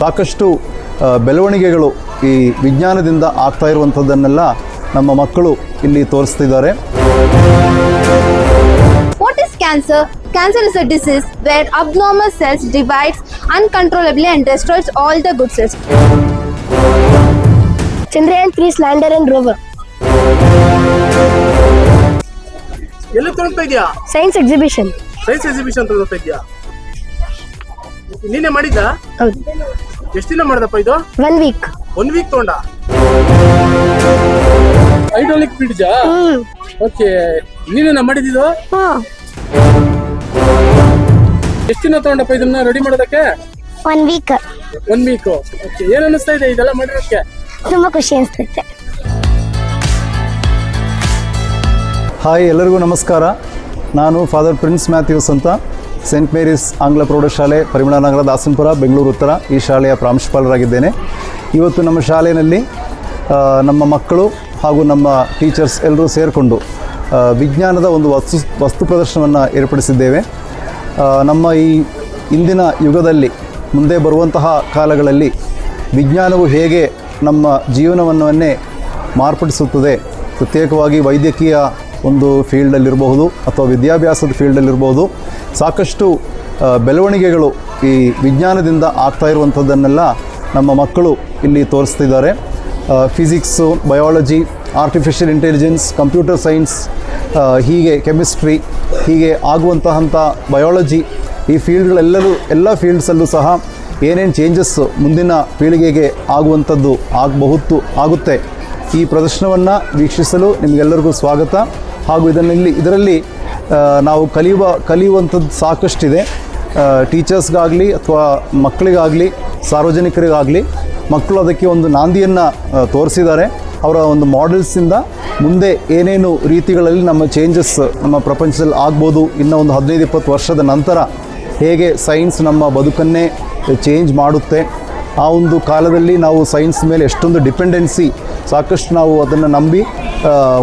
ಸಾಕಷ್ಟು ಬೆಳವಣಿಗೆಗಳು ಈ ವಿಜ್ಞಾನದಿಂದ ಆಗ್ತಾ ಇರುವಂಥದ್ದನ್ನೆಲ್ಲ ನಮ್ಮ ಮಕ್ಕಳು ಇಲ್ಲಿ ತೋರಿಸ್ತಿದ್ದಾರೆ What is cancer? Cancer is a disease where abnormal cells divides uncontrollably and destroys all the good cells. Chandrayaan 3 Lander and Rover. ಎಲ್ಲಿ ಸೈನ್ಸ್ ಇದೆಯಾ Science exhibition. ಸೈನ್ಸ್ ಎಕ್ಸಿಬಿಷನ್ ತೊಗೊಳ್ತಾ ಇದೆಯಾ ನೀನೇ ಮಾಡಿದ್ದ ಹೌದು ಎಷ್ಟು ದಿನ ಮಾಡ್ದಪ್ಪ ಇದು? ಒನ್ ವೀಕ್ ಒನ್ ವೀಕ್ ತಗೊಂಡ? ಹೈಡ್ರಾಲಿಕ್ ಬ್ರಿಡ್ಜಾ ಹ್ಮ್. ಓಕೆ ನೀನೇನ ಮಾಡಿದ್ದು ಹಾ. ಎಷ್ಟು ದಿನ ತಗೊಂಡಪ್ಪ ಇದನ್ನ ರೆಡಿ ಮಾಡೋದಕ್ಕೆ? One week one week okay ಏನ್ ಅನಿಸ್ತಾ ಇದೆ ಇದೆಲ್ಲ ಮಾಡಿರೋದಕ್ಕೆ ತುಂಬಾ ಖುಷಿ ಅನಿಸ್ತೈತೆ. ಹಾಯ್ ಎಲ್ಲರಿಗೂ ನಮಸ್ಕಾರ. ನಾನು ಫಾದರ್ ಪ್ರಿನ್ಸ್ ಮ್ಯಾಥ್ಯೂಸ್ ಅಂತ. ಸೆಂಟ್ ಮೇರಿಸ್ ಆಂಗ್ಲ ಪ್ರೌಢಶಾಲೆ ಪರಿಮಳನಗರ ದಾಸನ್ಪುರ ಬೆಂಗಳೂರು ಉತ್ತರ ಈ ಶಾಲೆಯ ಪ್ರಾಂಶುಪಾಲರಾಗಿದ್ದೇನೆ. ಇವತ್ತು ನಮ್ಮ ಶಾಲೆಯಲ್ಲಿ ನಮ್ಮ ಮಕ್ಕಳು ಹಾಗೂ ನಮ್ಮ ಟೀಚರ್ಸ್ ಎಲ್ಲರೂ ಸೇರಿಕೊಂಡು ವಿಜ್ಞಾನದ ಒಂದು ವಸ್ತು ವಸ್ತು ಪ್ರದರ್ಶನವನ್ನು ಏರ್ಪಡಿಸಿದ್ದೇವೆ. ನಮ್ಮ ಈ ಇಂದಿನ ಯುಗದಲ್ಲಿ, ಮುಂದೆ ಬರುವಂತಹ ಕಾಲಗಳಲ್ಲಿ ವಿಜ್ಞಾನವು ಹೇಗೆ ನಮ್ಮ ಜೀವನವನ್ನೇ ಮಾರ್ಪಡಿಸುತ್ತದೆ, ಪ್ರತ್ಯೇಕವಾಗಿ ವೈದ್ಯಕೀಯ ಒಂದು ಫೀಲ್ಡಲ್ಲಿರಬಹುದು ಅಥವಾ ವಿದ್ಯಾಭ್ಯಾಸದ ಫೀಲ್ಡಲ್ಲಿರಬಹುದು. ಸಾಕಷ್ಟು ಬೆಳವಣಿಗೆಗಳು ಈ ವಿಜ್ಞಾನದಿಂದ ಆಗ್ತಾ ಇರುವಂಥದ್ದನ್ನೆಲ್ಲ ನಮ್ಮ ಮಕ್ಕಳು ಇಲ್ಲಿ ತೋರಿಸ್ತಿದ್ದಾರೆ. Physics biology artificial intelligence computer science ಹೀಗೆ ಕೆಮಿಸ್ಟ್ರಿ ಹೀಗೆ ಆಗುವಂತಹಂಥ ಬಯಾಲಜಿ ಈ ಫೀಲ್ಡ್ಗಳೆಲ್ಲರೂ, ಎಲ್ಲ ಫೀಲ್ಡ್ಸಲ್ಲೂ ಸಹ ಏನೇನು ಚೇಂಜಸ್ಸು ಮುಂದಿನ ಪೀಳಿಗೆಗೆ ಆಗುವಂಥದ್ದು ಆಗಬಹುದು, ಆಗುತ್ತೆ. ಈ ಪ್ರದರ್ಶನವನ್ನು ವೀಕ್ಷಿಸಲು ನಿಮಗೆಲ್ಲರಿಗೂ ಸ್ವಾಗತ. ಹಾಗೂ ಇದನ್ನಲ್ಲಿ ಇದರಲ್ಲಿ ನಾವು ಕಲಿಯುವ, ಕಲಿಯುವಂಥದ್ದು ಸಾಕಷ್ಟಿದೆ. ಟೀಚರ್ಸ್ಗಾಗಲಿ ಅಥವಾ ಮಕ್ಕಳಿಗಾಗಲಿ, ಸಾರ್ವಜನಿಕರಿಗಾಗಲಿ, ಮಕ್ಕಳು ಅದಕ್ಕೆ ಒಂದು ನಾಂದಿಯನ್ನು ತೋರಿಸಿದ್ದಾರೆ. ಅವರ ಒಂದು ಮಾಡೆಲ್ಸಿಂದ ಮುಂದೆ ಏನೇನು ರೀತಿಗಳಲ್ಲಿ ನಮ್ಮ ಚೇಂಜಸ್ ನಮ್ಮ ಪ್ರಪಂಚದಲ್ಲಿ ಆಗ್ಬೋದು ಇನ್ನೂ ಒಂದು ಹದಿನೈದು, ಇಪ್ಪತ್ತು ವರ್ಷದ ನಂತರ ಹೇಗೆ ಸೈನ್ಸ್ ನಮ್ಮ ಬದುಕನ್ನೇ ಚೇಂಜ್ ಮಾಡುತ್ತೆ. ಆ ಒಂದು ಕಾಲದಲ್ಲಿ ನಾವು ಸೈನ್ಸ್ ಮೇಲೆ ಎಷ್ಟೊಂದು ಡಿಪೆಂಡೆನ್ಸಿ ಸಾಕಷ್ಟು ನಾವು ಅದನ್ನು ನಂಬಿ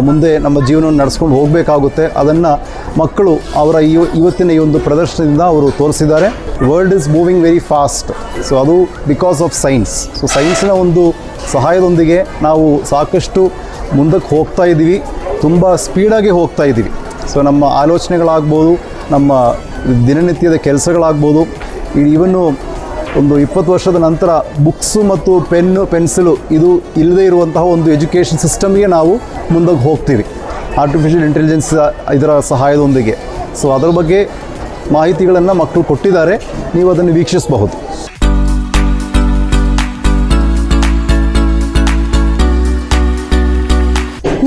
ಮುಂದೆ ನಮ್ಮ ಜೀವನವನ್ನು ನಡೆಸ್ಕೊಂಡು ಹೋಗಬೇಕಾಗುತ್ತೆ. ಅದನ್ನು ಮಕ್ಕಳು ಅವರ ಇವ, ಇವತ್ತಿನ ಈ ಒಂದು ಪ್ರದರ್ಶನದಿಂದ ಅವರು ತೋರಿಸಿದ್ದಾರೆ. World is moving very fast so ಅದು ಬಿಕಾಸ್ ಆಫ್ ಸೈನ್ಸ್ ಸೊ ಸೈನ್ಸ್ನ ಒಂದು ಸಹಾಯದೊಂದಿಗೆ ನಾವು ಸಾಕಷ್ಟು ಮುಂದಕ್ಕೆ ಹೋಗ್ತಾ ಇದ್ದೀವಿ. ತುಂಬ ಸ್ಪೀಡಾಗಿ ಹೋಗ್ತಾ ಇದ್ದೀವಿ. ಸೊ ನಮ್ಮ ಆಲೋಚನೆಗಳಾಗ್ಬೋದು, ನಮ್ಮ ದಿನನಿತ್ಯದ ಕೆಲಸಗಳಾಗ್ಬೋದು ಈವನ್ನು ಒಂದು ಇಪ್ಪತ್ತು ವರ್ಷದ ನಂತರ ಬುಕ್ಸು ಮತ್ತು ಪೆನ್ನು, ಪೆನ್ಸಿಲು ಇದು ಇಲ್ಲದೇ ಇರುವಂತಹ ಒಂದು ಎಜುಕೇಷನ್ ಸಿಸ್ಟಮ್ಗೆ ನಾವು ಮುಂದಕ್ಕೆ ಹೋಗ್ತೀವಿ. ಆರ್ಟಿಫಿಷಿಯಲ್ ಇಂಟೆಲಿಜೆನ್ಸ್ ಇದರ ಸಹಾಯದೊಂದಿಗೆ. ಸೊ ಅದರ ಬಗ್ಗೆ ಮಾಹಿತಿಗಳನ್ನು ಮಕ್ಕಳು ಕೊಟ್ಟಿದ್ದಾರೆ. ನೀವು ಅದನ್ನು ವೀಕ್ಷಿಸಬಹುದು.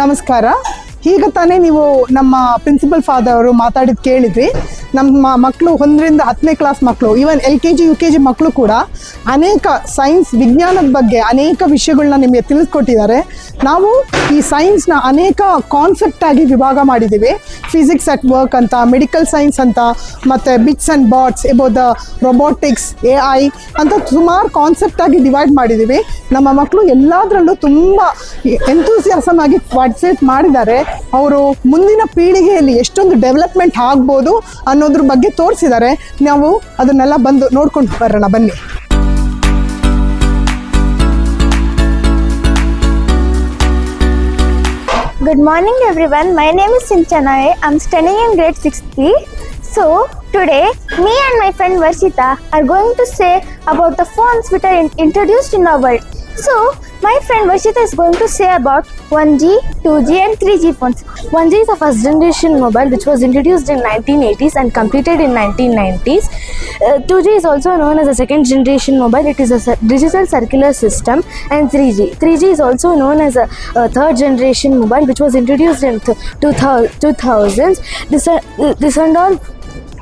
ನಮಸ್ಕಾರ. ಈಗ ತಾನೇ ನೀವು ನಮ್ಮ ಪ್ರಿನ್ಸಿಪಲ್ ಫಾದರ್ ಅವರು ಮಾತಾಡಿದ್ ಕೇಳಿದ್ರಿ. ನಮ್ಮ ಮಕ್ಕಳು ಒಂದರಿಂದ ಹತ್ತನೇ ಕ್ಲಾಸ್ ಮಕ್ಕಳು even L K G U K G ಮಕ್ಕಳು ಕೂಡ ಅನೇಕ ಸೈನ್ಸ್ ವಿಜ್ಞಾನದ ಬಗ್ಗೆ ಅನೇಕ ವಿಷಯಗಳನ್ನ ನಿಮಗೆ ತಿಳಿಸ್ಕೊಟ್ಟಿದ್ದಾರೆ. ನಾವು ಈ ಸೈನ್ಸ್ನ ಅನೇಕ ಕಾನ್ಸೆಪ್ಟ್ ಆಗಿ ವಿಭಾಗ ಮಾಡಿದ್ದೀವಿ. ಫಿಸಿಕ್ಸ್ ಅಟ್ ವರ್ಕ್ ಅಂತ ಮೆಡಿಕಲ್ ಸೈನ್ಸ್ ಅಂತ, ಮತ್ತು ಬಿಟ್ಸ್ ಆ್ಯಂಡ್ ಬಾಟ್ಸ್ ಎಬೋದ ರೊಬೋಟಿಕ್ಸ್ ಎ ಐ ಅಂತ ಸುಮಾರು ಕಾನ್ಸೆಪ್ಟ್ ಆಗಿ ಡಿವೈಡ್ ಮಾಡಿದ್ದೀವಿ. ನಮ್ಮ ಮಕ್ಕಳು ಎಲ್ಲದರಲ್ಲೂ ತುಂಬ ಎಂತೂಸಿಯಾಸಮ್ ಆಗಿ ಪಾರ್ಟಿಸಿಪೇಟ್ ಮಾಡಿದ್ದಾರೆ. ಅವರು ಮುಂದಿನ ಪೀಳಿಗೆಯಲ್ಲಿ ಎಷ್ಟೊಂದು ಡೆವಲಪ್ಮೆಂಟ್ ಆಗ್ಬೋದು ಅನ್ನೋದ್ರ ಬಗ್ಗೆ ತೋರಿಸಿದ್ದಾರೆ. ನಾವು ಅದನ್ನೆಲ್ಲ ಬಂದು ನೋಡ್ಕೊಂಡು ಬರೋಣ, ಬನ್ನಿ. Good morning everyone. My name is Sinchanaye. I'm studying in grade 6B. So today, me and my friend Varshita are going to say about the phones which are in- introduced in our world. So my friend Varshita is going to say about 1G, 2G and 3G phones. 1G is the first generation mobile which was introduced in 1980s and completed in 1990s. Uh, 2G is also known as a second generation mobile. It is a digital circular system and 3G. 3G is also known as a, a third generation mobile which was introduced in th- 2000s. This, uh, this and all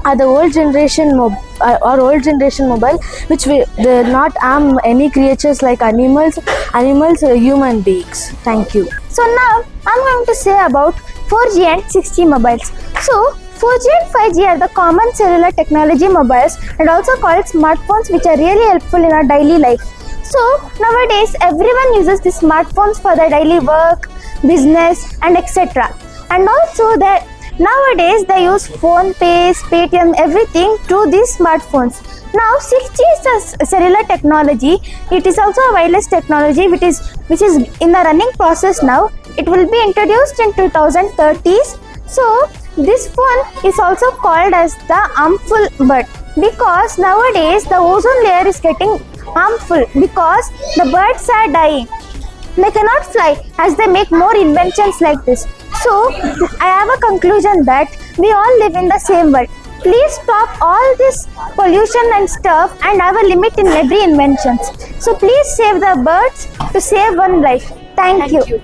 are the old generation mob- uh, or old generation mobile which will they not harm any creatures like animals, animals, uh, human beings. Thank you. So now I'm going to say about 4G and 6G mobiles. So 4G and 5G are the common cellular technology mobiles and also called smartphones which are really helpful in our daily life. So nowadays everyone uses these smartphones for their daily work, business and etc. And also that Nowadays, they use phone pays, Paytm, everything through these smartphones. Now, 6G is a cellular technology. It is also a wireless technology, which is which is in the running process now. It will be introduced in 2030s. So, this phone is also called as the harmful bird because nowadays the ozone layer is getting harmful because the birds are dying they cannot fly as they make more inventions like this so i have a conclusion that we all live in the same world please stop all this pollution and stuff and have a limit in every inventions so please save the birds to save one life thank, you.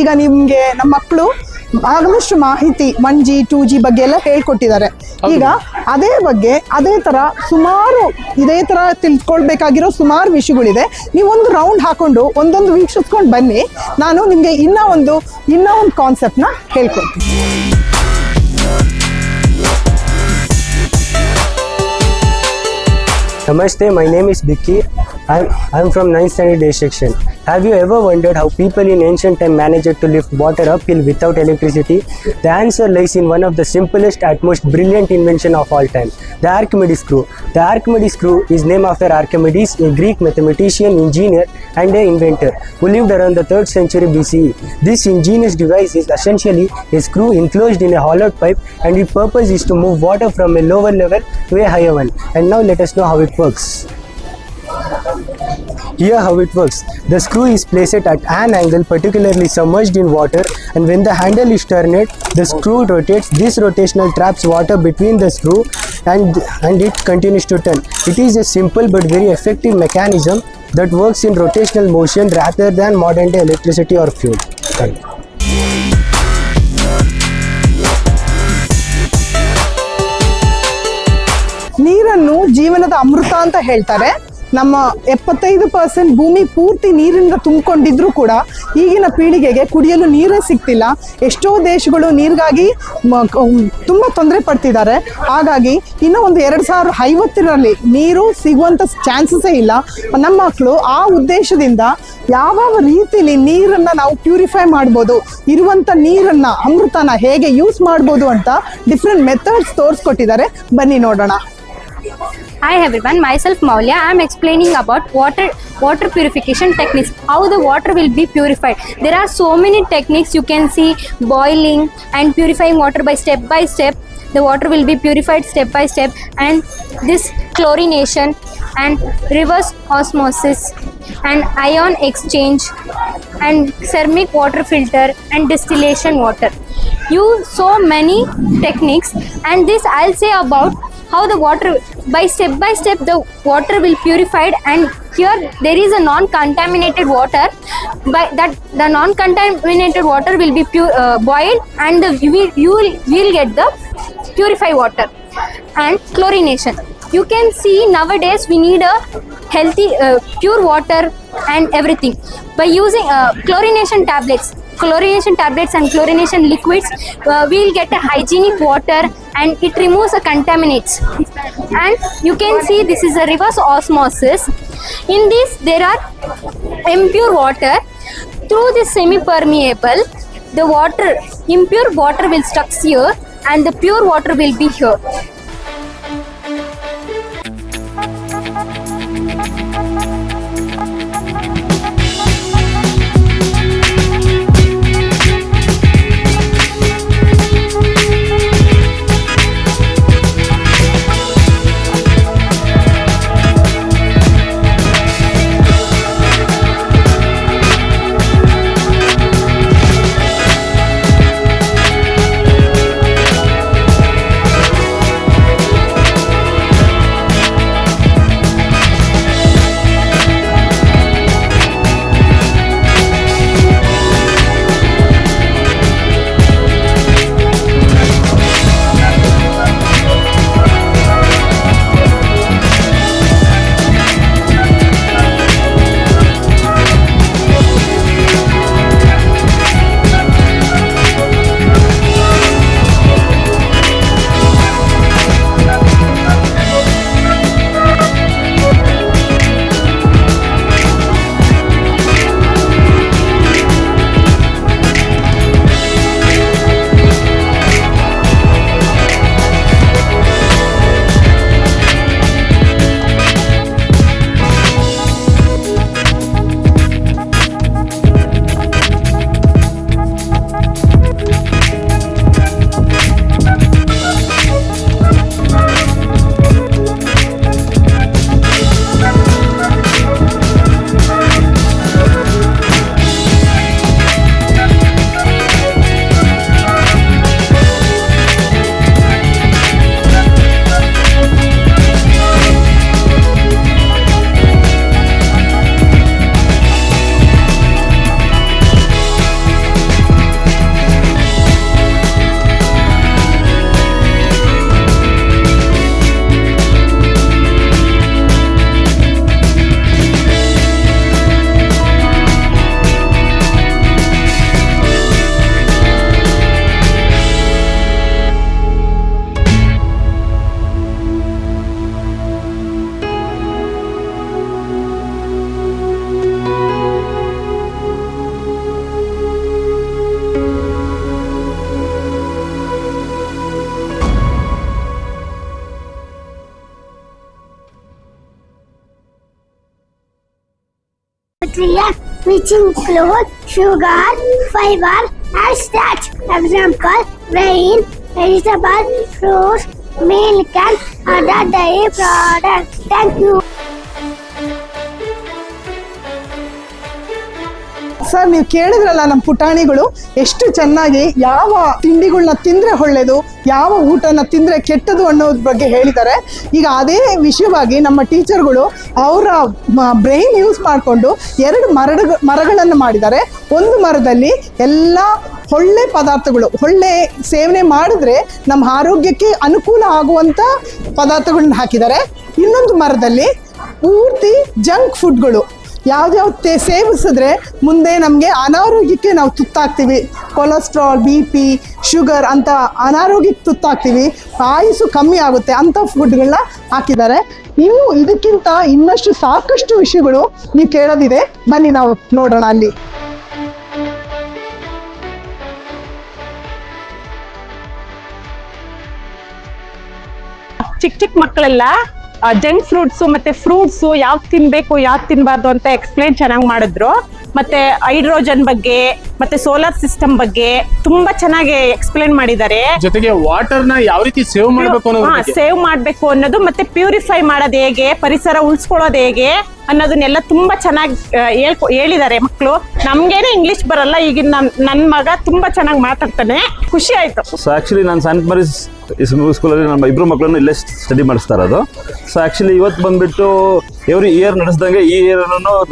ಈಗ ನಿಮಗೆ ನಮ್ಮ ಮಕ್ಕಳು ಆಗದಷ್ಟು ಮಾಹಿತಿ one G two G ಬಗ್ಗೆ ಎಲ್ಲ ಹೇಳ್ಕೊಟ್ಟಿದ್ದಾರೆ. ಈಗ ಅದೇ ಬಗ್ಗೆ ಅದೇ ತರ ಸುಮಾರು ಇದೇ ತರ ತಿಳ್ಕೊಳ್ಬೇಕಾಗಿರೋ ಸುಮಾರು ವಿಷಯಗಳಿದೆ. ನೀವೊಂದು ರೌಂಡ್ ಹಾಕೊಂಡು ಒಂದೊಂದು ವೀಕ್ಷಿಸ್ಕೊಂಡು ಬನ್ನಿ. ನಾನು ನಿಮಗೆ ಇನ್ನ ಒಂದು ಇನ್ನ ಒಂದು ಕಾನ್ಸೆಪ್ಟ್ನ ಹೇಳ್ಕೊಡ್ತೀನಿ. Namaste, my name is Bikki. I am from 9th standard D section. Have you ever wondered how people in ancient time managed to lift water uphill without electricity? The answer lies in one of the simplest and most brilliant invention of all time, the Archimedes screw. The Archimedes screw is named after Archimedes, a Greek mathematician, engineer, and an inventor who lived around the 3rd century BCE. This ingenious device is essentially a screw enclosed in a hollowed pipe and its purpose is to move water from a lower level to a higher one. And now let us know how it works. Here how it works. The screw is placed at an angle particularly submerged in water and when the handle is turned, the screw rotates. This rotational traps water between the screw and, and it continues to turn. It is a simple but very effective mechanism that works in rotational motion rather than modern day electricity or fuel. ನೀರನ್ನು ಜೀವನದ ಅಮೃತ ಅಂತ ಹೇಳ್ತಾರೆ ನಮ್ಮ ಎಪ್ಪತ್ತೈದು percent ಭೂಮಿ ಪೂರ್ತಿ ನೀರಿನಿಂದ ತುಂಬಿಕೊಂಡಿದ್ರೂ ಕೂಡ ಈಗಿನ ಪೀಳಿಗೆಗೆ ಕುಡಿಯಲು ನೀರೇ ಸಿಗ್ತಿಲ್ಲ. ಎಷ್ಟೋ ದೇಶಗಳು ನೀರಿಗಾಗಿ ತುಂಬ ತೊಂದರೆ ಪಡ್ತಿದ್ದಾರೆ. ಹಾಗಾಗಿ ಇನ್ನೂ ಒಂದು ಎರಡು ಸಾವಿರದ ಐವತ್ತರಲ್ಲಿ ನೀರು ಸಿಗುವಂಥ ಚಾನ್ಸಸ್ಸೇ ಇಲ್ಲ. ನಮ್ಮ ಮಕ್ಕಳು ಆ ಉದ್ದೇಶದಿಂದ ಯಾವ ರೀತಿಲಿ ನೀರನ್ನು ನಾವು ಪ್ಯೂರಿಫೈ ಮಾಡ್ಬೋದು ಇರುವಂಥ ನೀರನ್ನು ಅಮೃತನ ಹೇಗೆ ಯೂಸ್ ಮಾಡ್ಬೋದು ಅಂತ ಡಿಫ್ರೆಂಟ್ ಮೆಥಡ್ಸ್ ತೋರಿಸ್ಕೊಟ್ಟಿದ್ದಾರೆ. ಬನ್ನಿ ನೋಡೋಣ. Hi everyone, myself Maulya. I am explaining about water water purification techniques. How the water will be purified. There are so many techniques you can see boiling and purifying water by step by step. The water will be purified step by step and this chlorination and reverse osmosis and ion exchange and ceramic water filter and distillation water. You so many techniques and this I'll say about how the water by step by step the water will purified and here there is a non-contaminated water. By that the non-contaminated water will be pure, uh, boiled and the, you will you will get the purified water and chlorination. You can see nowadays we need a healthy uh, pure water and everything. By using uh, chlorination tablets chlorination tablets and chlorination liquids uh, we will get a hygienic water and it removes the contaminants. And you can see this is a reverse osmosis. In this there are impure water. Through this semi permeable the water impure water will stuck here and the pure water will be here nutrients which include sugar, fiber, and starch. Example, grain, vegetables, fruits, milk, and other dairy products. Thank you. Sir, ನೀವು ಕೇಳಿದ್ರಲ್ಲ ನಮ್ಮ ಪುಟಾಣಿಗಳು ಎಷ್ಟು ಚೆನ್ನಾಗಿ ಯಾವ ತಿಂಡಿಗಳನ್ನ ತಿಂದರೆ ಒಳ್ಳೆಯದು ಯಾವ ಊಟನ ತಿಂದರೆ ಕೆಟ್ಟದು ಅನ್ನೋದ್ರ ಬಗ್ಗೆ ಹೇಳಿದ್ದಾರೆ. ಈಗ ಅದೇ ವಿಷಯವಾಗಿ ನಮ್ಮ ಟೀಚರ್ಗಳು ಅವರ ಬ್ರೈನ್ ಯೂಸ್ ಮಾಡಿಕೊಂಡು ಎರಡು ಮರಡ, ಮರಗಳನ್ನು ಮಾಡಿದ್ದಾರೆ. ಒಂದು ಮರದಲ್ಲಿ ಎಲ್ಲ ಒಳ್ಳೆ ಪದಾರ್ಥಗಳು, ಒಳ್ಳೆ ಸೇವನೆ ಮಾಡಿದ್ರೆ ನಮ್ಮ ಆರೋಗ್ಯಕ್ಕೆ ಅನುಕೂಲ ಆಗುವಂಥ ಪದಾರ್ಥಗಳನ್ನ ಹಾಕಿದ್ದಾರೆ. ಇನ್ನೊಂದು ಮರದಲ್ಲಿ ಪೂರ್ತಿ ಜಂಕ್ ಫುಡ್ಗಳು. ಯಾವ್ದ್ಯಾವ್ದು ತೇ ಸೇವಿಸಿದ್ರೆ ಮುಂದೆ ನಮಗೆ ಅನಾರೋಗ್ಯಕ್ಕೆ ನಾವು ತುತ್ತಾಗ್ತೀವಿ. ಕೊಲೆಸ್ಟ್ರಾಲ್ ಬಿ ಪಿ ಶುಗರ್ ಅಂತ ಅನಾರೋಗ್ಯಕ್ಕೆ ತುತ್ತಾಗ್ತೀವಿ. ಆಯುಸ್ಸು ಕಮ್ಮಿ ಆಗುತ್ತೆ. ಅಂಥ ಫುಡ್ಗಳನ್ನ ಹಾಕಿದ್ದಾರೆ. ಇನ್ನು ಇದಕ್ಕಿಂತ ಇನ್ನಷ್ಟು ಸಾಕಷ್ಟು ವಿಷಯಗಳು ನೀವು ಕೇಳೋದಿದೆ. ಬನ್ನಿ ನಾವು ನೋಡೋಣ ಅಲ್ಲಿ. ಚಿಕ್ಕ ಚಿಕ್ಕ ಮಕ್ಕಳೆಲ್ಲ ಜಂಕ್ ಫ್ರೂಟ್ಸು ಮತ್ತೆ ಫ್ರೂಟ್ಸು ಯಾವ್ದು ತಿನ್ಬೇಕು ಯಾವ್ದು ತಿನ್ಬಾರ್ದು ಅಂತ ಎಕ್ಸ್ಪ್ಲೇನ್ ಚೆನ್ನಾಗಿ ಮಾಡಿದ್ರು. ಮತ್ತೆ ಹೈಡ್ರೋಜನ್ ಬಗ್ಗೆ ಮತ್ತೆ ಸೋಲಾರ್ ಸಿಸ್ಟಮ್ ಬಗ್ಗೆ ತುಂಬಾ ಚೆನ್ನಾಗಿ ಎಕ್ಸ್ಪ್ಲೈನ್ ಮಾಡಿದ್ದಾರೆ. ಜೊತೆಗೆ ವಾಟರ್ನ ಯಾವ ರೀತಿ ಸೇವ್ ಮಾಡಬೇಕು. ಸೇವ್ ಮಾಡಬೇಕು ಅನ್ನೋದು ಮತ್ತೆ ಪ್ಯೂರಿಫೈ ಮಾಡೋದು ಹೇಗೆ ಪರಿಸರ ಉಳಿಸ್ಕೊಳ್ಳೋದು ಹೇಗೆ ಅನ್ನೋದನ್ನೆಲ್ಲ ತುಂಬಾ ಚೆನ್ನಾಗಿ ಹೇಳ್ಕೊ ಹೇಳಿದ್ದಾರೆ ಮಕ್ಕಳು ನಮ್ಗೇನೆ ಇಂಗ್ಲಿಷ್ ಬರಲ್ಲ ಈಗಿನ ನನ್ ನನ್ನ ಮಗ ತುಂಬಾ ಚೆನ್ನಾಗಿ ಮಾತಾಡ್ತಾನೆ. ಖುಷಿ ಆಯ್ತು. ಸೊ ಆಕ್ಚುಲಿ ನಾನು ಸೆಂಟ್ ಮರೀಸ್ ಸ್ಕೂಲಲ್ಲಿ ನಮ್ಮ ಇಬ್ಬರು ಮಕ್ಕಳನ್ನು ಇಲ್ಲೇ ಸ್ಟಡಿ ಮಾಡಿಸ್ತಾ ಇರೋದು. ಸೊ ಆಕ್ಚುಲಿ ಇವತ್ತು ಬಂದ್ಬಿಟ್ಟು ಎವ್ರಿ ಇಯರ್ ನಡೆಸ್ದಂಗೆ ಈ ಇಯರ್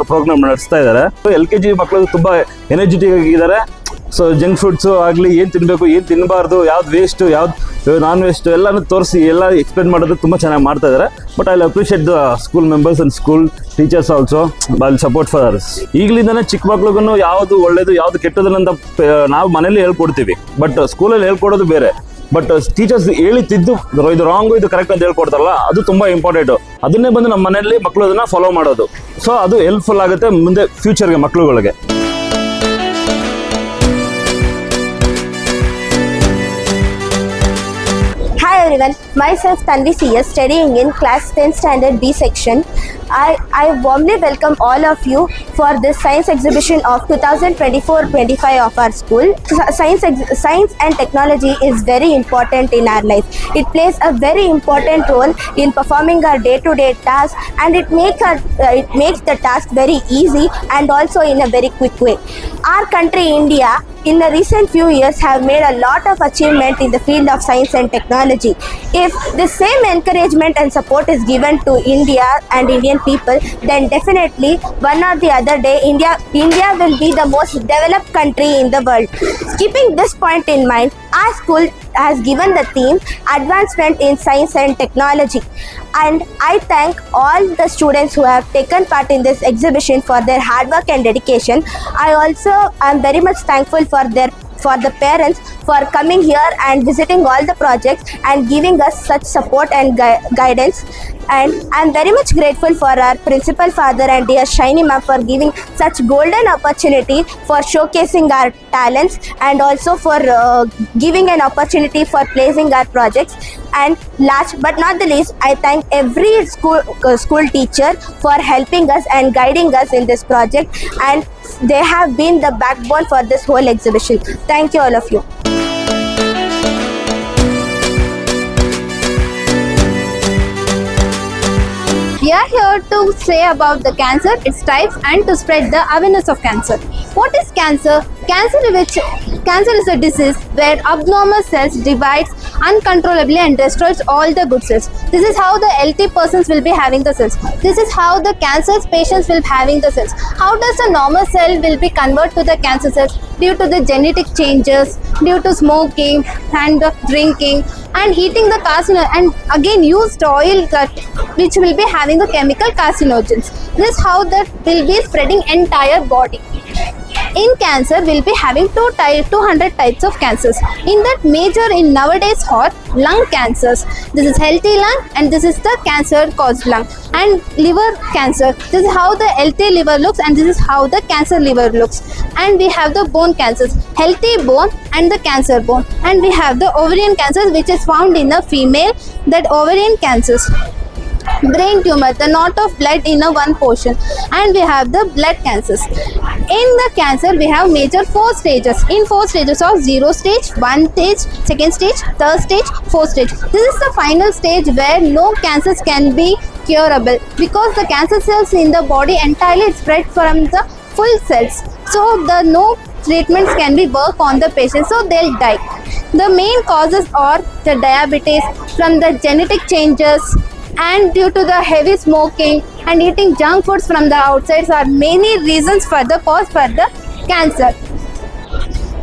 ಪ್ರೋಗ್ರಾಮ್ ನಡೆಸ್ತಾ ಇದ್ದಾರೆ ಎಲ್ ಕೆ ಜಿ ಮಕ್ಕಳು ತುಂಬಾ ಎನರ್ಜೆಟಿಕ್ ಆಗಿದ್ದಾರೆ ಸೊ ಜಂಕ್ ಫುಡ್ಸು ಆಗಲಿ ಏನು ತಿನ್ನಬೇಕು ಏನು ತಿನ್ನಬಾರ್ದು ಯಾವ್ದು ವೇಸ್ಟು ಯಾವ್ದು ನಾನ್ ವೇಸ್ಟ್ ಎಲ್ಲನೂ ತೋರಿಸಿ, ಎಲ್ಲ ಎಕ್ಸ್ಪ್ಲೇನ್ ಮಾಡೋದು ತುಂಬ ಚೆನ್ನಾಗಿ ಮಾಡ್ತಾ ಇದ್ದಾರೆ but I appreciate the school members and school teachers also I support for ours ಈಗಲಿಂದನೇ ಚಿಕ್ಕ ಮಕ್ಳಿಗೂ ಯಾವುದು ಒಳ್ಳೇದು, ಯಾವುದು ಕೆಟ್ಟದನ್ನ ಅಂತ ಪ- ನಾವು ಮನೇಲಿ ಹೇಳ್ಕೊಡ್ತೀವಿ. ಬಟ್ ಸ್ಕೂಲಲ್ಲಿ ಹೇಳ್ಕೊಡೋದು ಬೇರೆ. ಬಟ್ ಟೀಚರ್ಸ್ ಹೇಳಿ ತಿದ್ದು ಇದು ರಾಂಗು ಇದು ಕರೆಕ್ಟ್ ಅಂತ ಹೇಳ್ಕೊಡ್ತಾರಲ್ಲ ಅದು ತುಂಬ ಇಂಪಾರ್ಟೆಂಟ್ ಅದನ್ನೇ ಬಂದು ನಮ್ಮ ಮನೆಯಲ್ಲಿ ಮಕ್ಕಳು ಅದನ್ನ ಫಾಲೋ ಮಾಡೋದು. ಸೊ ಅದು ಹೆಲ್ಪ್ಫುಲ್ ಆಗುತ್ತೆ ಮುಂದೆ ಫ್ಯೂಚರ್ಗೆ ಮಕ್ಕಳುಗಳಿಗೆ Hi everyone, myself C S studying in class 10 standard B section. I, I warmly welcome all of you for this science exhibition of 2024-25 of our school. Science, science and technology is very important in our life. It plays a very important role in performing our day-to-day tasks and it makes our, uh, it makes the task very easy and also in a very quick way. Our country India in the recent few years have made a lot of achievement in the field of science and technology. If the same encouragement and support is given to India and Indian people, then definitely one or the other day India India will be the most developed country in the world. Keeping this point in mind, our school has given the theme advancement in science and technology and i thank all the students who have taken part in this exhibition for their hard work and dedication i also am very much thankful for their for the parents for coming here and visiting all the projects and giving us such support and gui- guidance. And i'm very much grateful for our principal father and dear shiny ma'am for giving such golden opportunity for showcasing our talents and also for uh, giving an opportunity for placing our projects. And last but not the least i thank every school uh, school teacher for helping us and guiding us in this project. And they have been the backbone for this whole exhibition thank you all of you We are here to say about the cancer, its types, and to spread the awareness of cancer. What is cancer? Cancer, which cancer is a disease where abnormal cells divides uncontrollably and destroys all the good cells. This is how the healthy persons will be having the cells. This is how the cancer patients will be having the cells. How does a normal cell will be converted to the cancer cells due to the genetic changes, due to smoking and drinking and heating the carcinogen and again used oil which will be having the chemical carcinogens. This is how that will be spreading entire body. In cancer, we'll be having two ty- 200 types of cancers. In that, major in nowadays hot lung cancers. This is healthy lung, and this is the cancer caused lung. And liver cancer. This is how the healthy liver looks, and this is how the cancer liver looks. And we have the bone cancers, healthy bone and the cancer bone. And we have the ovarian cancers, which is found in the female. That ovarian cancers brain tumor the knot of blood in a one portion. And we have the blood cancers. In the cancer we have major four stages. In four stages of zero stage one stage second stage third stage fourth stage. This is the final stage where no cancers can be curable because the cancer cells in the body entirely spread from the full cells. So the no treatments can be work on the patient so they'll die. The main causes are the diabetes from the genetic changes and due to the heavy smoking and eating junk foods from the outsides are many reasons for the cause for the cancer.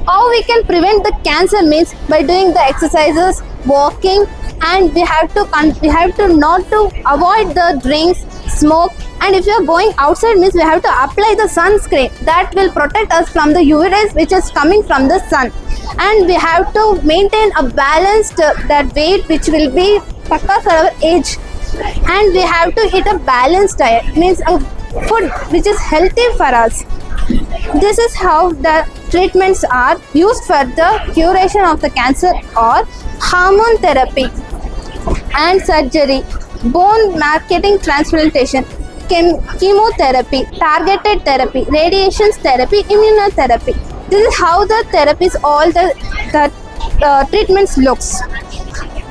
How we can prevent the cancer means by doing the exercises walking and we have to we have to not to avoid the drinks smoke and if you are going outside means we have to apply the sunscreen. That will protect us from the uv rays which is coming from the sun. And we have to maintain a balanced uh, that weight which will be for our age and we have to eat a balanced diet means a food which is healthy for us this is how the treatments are used for the curation of the cancer or hormone therapy and surgery, bone marketing transplantation, chem- chemotherapy, targeted therapy, radiation therapy, immunotherapy. This is how the therapies, all the, the uh, treatments looks.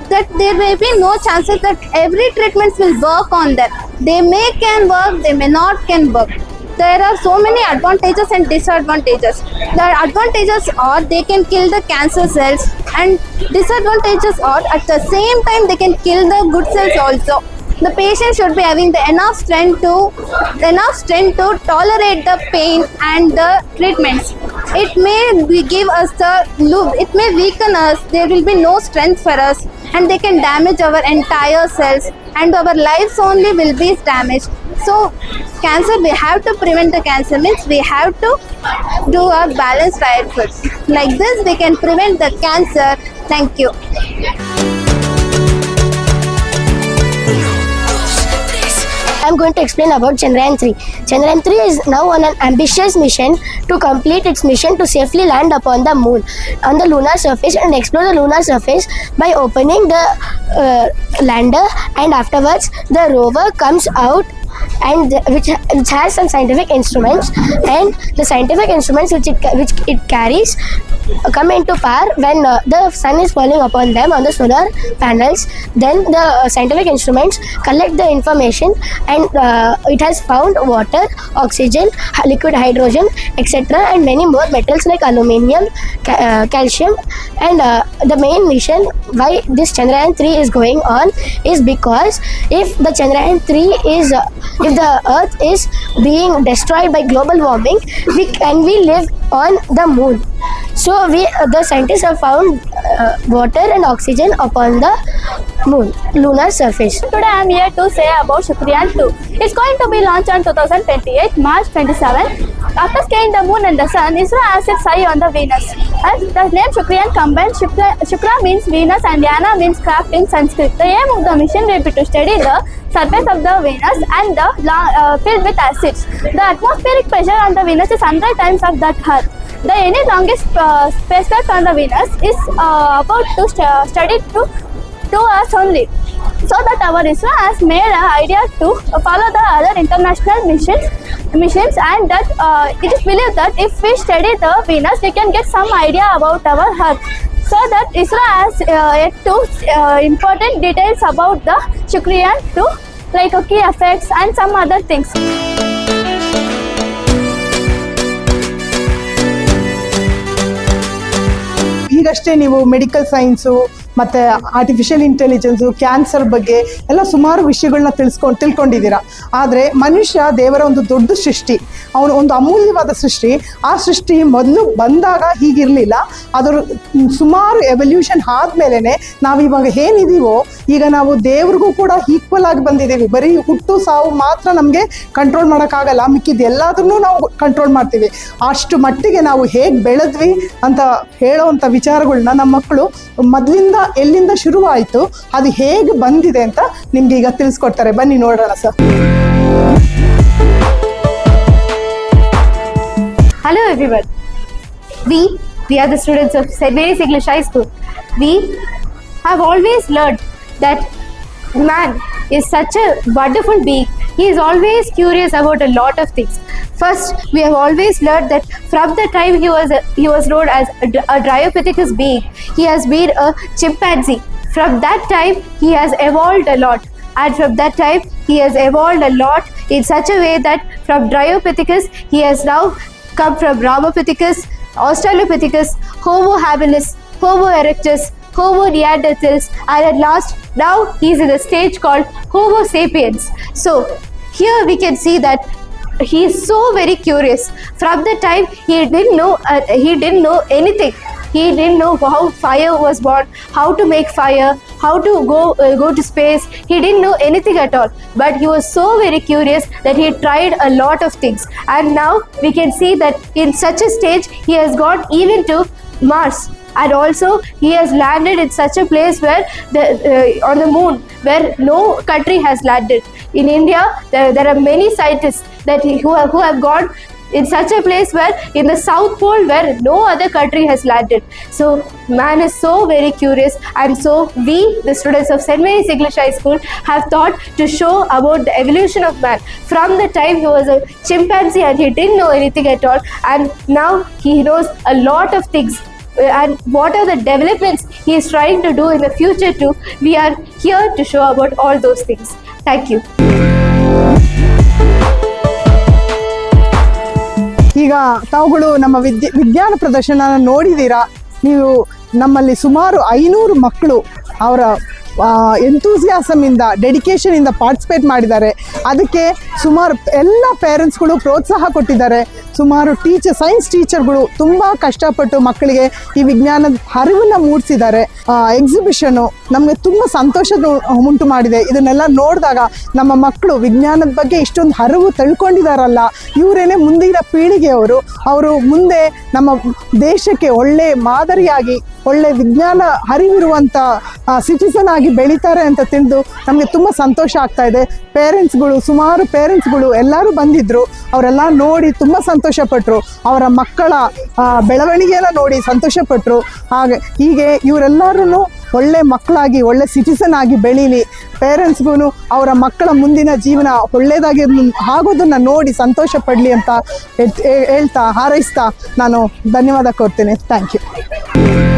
That there may be no chances that every treatment will work on them. They may can work, they may not can work. There are so many advantages and disadvantages. The advantages are they can kill the cancer cells and disadvantages are at the same time they can kill the good cells also. The patient should be having the enough strength to enough strength to tolerate the pain and the treatments. It may give us the loop. It may weaken us. There will be no strength for us, and they can damage our entire cells, and our lives only will be damaged. So, cancer we have to prevent the cancer means we have to do a balanced diet food. Like this, we can prevent the cancer. Thank you. I'm going to explain about Chandrayaan 3. Chandrayaan 3 is now on an ambitious mission to complete its mission to safely land upon the moon, on the lunar surface, and explore the lunar surface by opening the uh, lander. And afterwards, the rover comes out and which, which has some scientific instruments. And the scientific instruments which it, which it carries come into power when uh, the sun is falling upon them on the solar panels. Then the uh, scientific instruments collect the information and uh, it has found water oxygen liquid hydrogen etc and many more metals like aluminium ca- uh, calcium. And uh, the main mission why this chandrayaan 3 is going on is because if the chandrayaan 3 is uh, if the earth is being destroyed by global warming we can we live on the moon so we uh, the scientists have found uh, water and oxygen upon the moon lunar surface Today I am here to say about Shukriyaan 2. It's going to be launched on 2028, March 27. After scaling the moon and the sun, ISRO has its eye on the Venus. As the name Shukriyaan combines, Shukra, Shukra means Venus and Yana means craft in Sanskrit. The aim of the mission will be to study the surface of the Venus and the uh, filled with acids. The atmospheric pressure on the Venus is 100 times of that Earth. The any longest uh, spacecraft on the Venus is uh, about to st- study to to us only. So that our ISRO has made an idea to follow the other international missions, missions, and that uh, it is believed that if we study the Venus, we can get some idea about our Earth. So that ISRO has uh, yet to uh, important details about the Shukriyan to like uh, key effects and some other things. ಈಗಷ್ಟೇ ನೀವು medical science ಮತ್ತು artificial intelligence cancer ಬಗ್ಗೆ ಎಲ್ಲ ಸುಮಾರು ವಿಷಯಗಳನ್ನ ತಿಳ್ಸ್ಕೊಂಡು, ತಿಳ್ಕೊಂಡಿದ್ದೀರಾ. ಆದರೆ ಮನುಷ್ಯ ದೇವರ ಒಂದು ದೊಡ್ಡ ಸೃಷ್ಟಿ, ಅವನು ಒಂದು ಅಮೂಲ್ಯವಾದ ಸೃಷ್ಟಿ. ಆ ಸೃಷ್ಟಿ ಮೊದಲು ಬಂದಾಗ ಹೀಗಿರಲಿಲ್ಲ. ಅದರ ಸುಮಾರು ಎವಲ್ಯೂಷನ್ ಆದಮೇಲೇ ನಾವು ಇವಾಗ ಏನಿದೀವೋ, ಈಗ ನಾವು ದೇವ್ರಿಗೂ ಕೂಡ ಈಕ್ವಲ್ ಆಗಿ ಬಂದಿದ್ದೀವಿ ಬರೀ ಹುಟ್ಟು, ಸಾವು ಮಾತ್ರ ನಮಗೆ ಕಂಟ್ರೋಲ್ ಮಾಡೋಕ್ಕಾಗಲ್ಲ. ಮಿಕ್ಕಿದ್ದು ಎಲ್ಲದನ್ನು ನಾವು ಕಂಟ್ರೋಲ್ ಮಾಡ್ತೀವಿ. ಅಷ್ಟು ಮಟ್ಟಿಗೆ ನಾವು ಹೇಗೆ ಬೆಳೆದ್ವಿ ಅಂತ ಹೇಳೋವಂಥ ವಿಚಾರಗಳನ್ನ ನಮ್ಮ ಮಕ್ಕಳು ಮೊದಲಿಂದ ಎಲ್ಲಿಂದ ಶುರುವಾಯಿತು ಅದು ಹೇಗೆ ಬಂದಿದೆ ಅಂತ ನಿಮ್ಗೆ ಈಗ ತಿಳಿಸ್ಕೊಡ್ತಾರೆ ಬನ್ನಿ ನೋಡೋಣ sir hello everyone we we are the students of St. Mary's English High School. We have always learned that man is such a wonderful being. He is always curious about a lot of things. First, we have always learned that from the time he was he was known as a, Dryopithecus being, he has been a chimpanzee. From that time, he has evolved a lot and from that time he has evolved a lot in such a way that from Dryopithecus he has now come from Ramapithecus, Australopithecus, Homo habilis, Homo erectus, Homo neanderthals, and at last now he's in a stage called Homo sapiens. So here we can see that he is so very curious. From the time he didn't know, uh, he didn't know anything. He didn't know how fire was born, how to make fire, how to go uh, go to space. He didn't know anything at all. But he was so very curious that he tried a lot of things. And now we can see that in such a stage he has gone even to Mars and also he has landed in such a place where the uh, on the moon where no country has landed in india there, there are many scientists that who have, who have gone in such a place where in the south pole where no other country has landed. So man is so very curious and so we the students of st mary's english high school have thought to show about the evolution of man. From the time he was a chimpanzee and he didn't know anything at all and now he knows a lot of things and what are the developments he is trying to do in the future too we are here to show about all those things thank you ಈಗ ತಾವುಗಳು ನಮ್ಮ ವಿದ್ಯೆ ವಿಜ್ಞಾನ ಪ್ರದರ್ಶನ ನೋಡಿದ್ದೀರಾ ನೀವು ನಮ್ಮಲ್ಲಿ ಸುಮಾರು ಐನೂರು ಮಕ್ಕಳು ಅವರ ಎಂತೂಸಿಯಾಸಮಿಂದ ಡೆಡಿಕೇಶನಿಂದ ಪಾರ್ಟಿಸಿಪೇಟ್ ಮಾಡಿದ್ದಾರೆ. ಅದಕ್ಕೆ ಸುಮಾರು ಎಲ್ಲ ಪೇರೆಂಟ್ಸ್ಗಳು ಪ್ರೋತ್ಸಾಹ ಕೊಟ್ಟಿದ್ದಾರೆ. ಸುಮಾರು ಟೀಚರ್ ಸೈನ್ಸ್ ಟೀಚರ್ಗಳು ತುಂಬ ಕಷ್ಟಪಟ್ಟು ಮಕ್ಕಳಿಗೆ ಈ ವಿಜ್ಞಾನದ ಅರಿವನ್ನು ಮೂಡಿಸಿದ್ದಾರೆ. ಎಕ್ಸಿಬಿಷನು ನಮಗೆ ತುಂಬ ಸಂತೋಷ ಉಂಟು ಮಾಡಿದೆ. ಇದನ್ನೆಲ್ಲ ನೋಡಿದಾಗ ನಮ್ಮ ಮಕ್ಕಳು ವಿಜ್ಞಾನದ ಬಗ್ಗೆ ಇಷ್ಟೊಂದು ಅರಿವು ತಿಳ್ಕೊಂಡಿದಾರಲ್ಲ ಇವರೇನೆ ಮುಂದಿನ ಪೀಳಿಗೆಯವರು. ಅವರು ಮುಂದೆ ನಮ್ಮ ದೇಶಕ್ಕೆ ಒಳ್ಳೆ ಮಾದರಿಯಾಗಿ ಒಳ್ಳೆ ವಿಜ್ಞಾನ ಅರಿವಿರುವಂಥ ಸಿಟಿಸನ್ ಆಗಿ ಬೆಳೀತಾರೆ ಅಂತ ತಿಳಿದು ನಮಗೆ ತುಂಬ ಸಂತೋಷ ಆಗ್ತಾ ಇದೆ. ಪೇರೆಂಟ್ಸ್ಗಳು ಸುಮಾರು ಪೇರೆಂಟ್ಸ್ಗಳು ಎಲ್ಲರೂ ಬಂದಿದ್ದರು ಅವರೆಲ್ಲ ನೋಡಿ ತುಂಬ ಸಂತೋಷಪಟ್ಟರು ಅವರ ಮಕ್ಕಳ ಬೆಳವಣಿಗೆಯನ್ನ ನೋಡಿ ಸಂತೋಷಪಟ್ಟರು ಹಾಗೆ, ಹೀಗೆ ಇವರೆಲ್ಲರೂ ಒಳ್ಳೆ ಮಕ್ಕಳಾಗಿ, ಒಳ್ಳೆ ಸಿಟಿಸನ್ ಆಗಿ ಬೆಳೀಲಿ. ಪೇರೆಂಟ್ಸ್ಗೂ ಅವರ ಮಕ್ಕಳ ಮುಂದಿನ ಜೀವನ ಒಳ್ಳೆಯದಾಗಿ ಆಗೋದನ್ನು ನೋಡಿ ಸಂತೋಷ ಪಡಲಿ ಅಂತ ಹೇಳ್- ಹೇಳ್ತಾ, ಹಾರೈಸ್ತಾ ನಾನು ಧನ್ಯವಾದ ಕೊಡ್ತೇನೆ ಥ್ಯಾಂಕ್ ಯು